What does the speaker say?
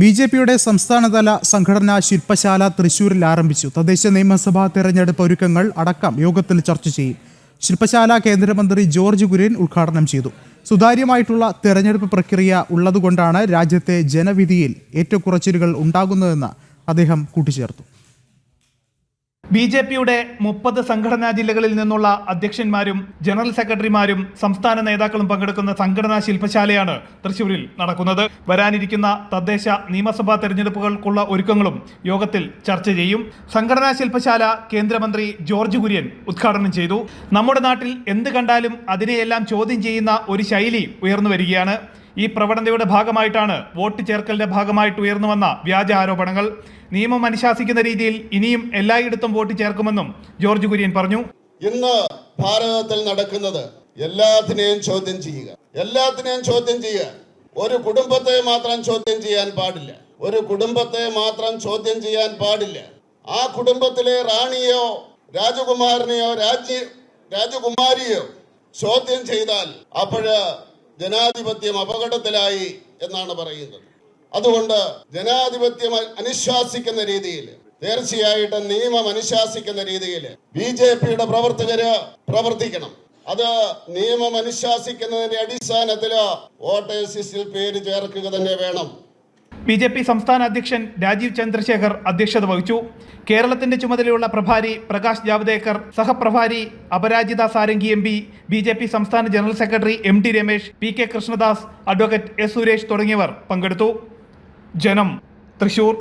B J പിയുടെ സംസ്ഥാനതല സംഘടനാ ശില്പശാല തൃശൂരിൽ ആരംഭിച്ചു. തദ്ദേശ നിയമസഭാ തെരഞ്ഞെടുപ്പ് ഒരുക്കങ്ങൾ അടക്കം യോഗത്തിൽ ചർച്ച ചെയ്യും. ശില്പശാല കേന്ദ്രമന്ത്രി ജോർജ് കുര്യൻ ഉദ്ഘാടനം ചെയ്തു. സുതാര്യമായിട്ടുള്ള തെരഞ്ഞെടുപ്പ് പ്രക്രിയ ഉള്ളതുകൊണ്ടാണ് രാജ്യത്തെ ജനവിധിയിൽ ഏറ്റക്കുറച്ചിലുകൾ ഉണ്ടാകുന്നതെന്ന് അദ്ദേഹം കൂട്ടിച്ചേർത്തു. ബി ജെ പിയുടെ മുപ്പത് സംഘടനാ ജില്ലകളിൽ നിന്നുള്ള അധ്യക്ഷന്മാരും ജനറൽ സെക്രട്ടറിമാരും സംസ്ഥാന നേതാക്കളും പങ്കെടുക്കുന്ന സംഘടനാ ശില്പശാലയാണ് തൃശൂരിൽ നടക്കുന്നത്. വരാനിരിക്കുന്ന തദ്ദേശ നിയമസഭാ തെരഞ്ഞെടുപ്പുകൾക്കുള്ള ഒരുക്കങ്ങളും യോഗത്തിൽ ചർച്ച ചെയ്യും. സംഘടനാ ശില്പശാല കേന്ദ്രമന്ത്രി ജോർജ് കുര്യൻ ഉദ്ഘാടനം ചെയ്തു. നമ്മുടെ നാട്ടിൽ എന്ത് കണ്ടാലും അതിനെയെല്ലാം ചോദ്യം ചെയ്യുന്ന ഒരു ശൈലി ഉയർന്നു വരികയാണ്. ഈ പ്രവണതയുടെ ഭാഗമായിട്ടാണ് വോട്ട് ചേർക്കലിന്റെ ഭാഗമായിട്ട് ഉയർന്നു വന്ന വ്യാജ ആരോപണങ്ങൾ. നിയമം അനുശാസിക്കുന്ന രീതിയിൽ ഇനിയും എല്ലായിടത്തും വോട്ട് ചേർക്കുമെന്നും ജോർജ് കുര്യൻ പറഞ്ഞു. ഇന്ന് ഭാരതത്തിൽ നടക്കുന്നത് എല്ലാത്തിനെയും ചോദ്യം ചെയ്യുക. എല്ലാത്തിനെയും ചോദ്യം ചെയ്യുക. ഒരു കുടുംബത്തെ മാത്രം ചോദ്യം ചെയ്യാൻ പാടില്ല. ഒരു കുടുംബത്തെ മാത്രം ചോദ്യം ചെയ്യാൻ പാടില്ല. ആ കുടുംബത്തിലെ റാണിയോ രാജകുമാരനെയോ രാജ്യ രാജകുമാരിയോ ചോദ്യം ചെയ്താൽ അപ്പോഴ് ജനാധിപത്യം അപകടത്തിലായി എന്നാണ് പറയുന്നത്. അതുകൊണ്ട് ജനാധിപത്യം അനുശാസിക്കുന്ന രീതിയിൽ തീർച്ചയായിട്ടും നിയമം അനുശാസിക്കുന്ന രീതിയിൽ ബി ജെ പിയുടെ പ്രവർത്തകര് പ്രവർത്തിക്കണം. അത് നിയമം അനുശാസിക്കുന്നതിന്റെ അടിസ്ഥാനത്തിൽ വോട്ടേഴ്സ് ലിസ്റ്റിൽ പേര് ചേർക്കുക തന്നെ വേണം. ബി ജെ പി സംസ്ഥാന അധ്യക്ഷൻ രാജീവ് ചന്ദ്രശേഖർ അധ്യക്ഷത വഹിച്ചു. കേരളത്തിന്റെ ചുമതലയുള്ള പ്രഭാരി Prakash Javadekar സഹപ്രഭാരി Aparajita Sarangi M P B J P സംസ്ഥാന general secretary M T Ramesh P K Krishnadas advocate S Suresh തുടങ്ങിയവർ പങ്കെടുത്തു. ജനം തൃശൂർ.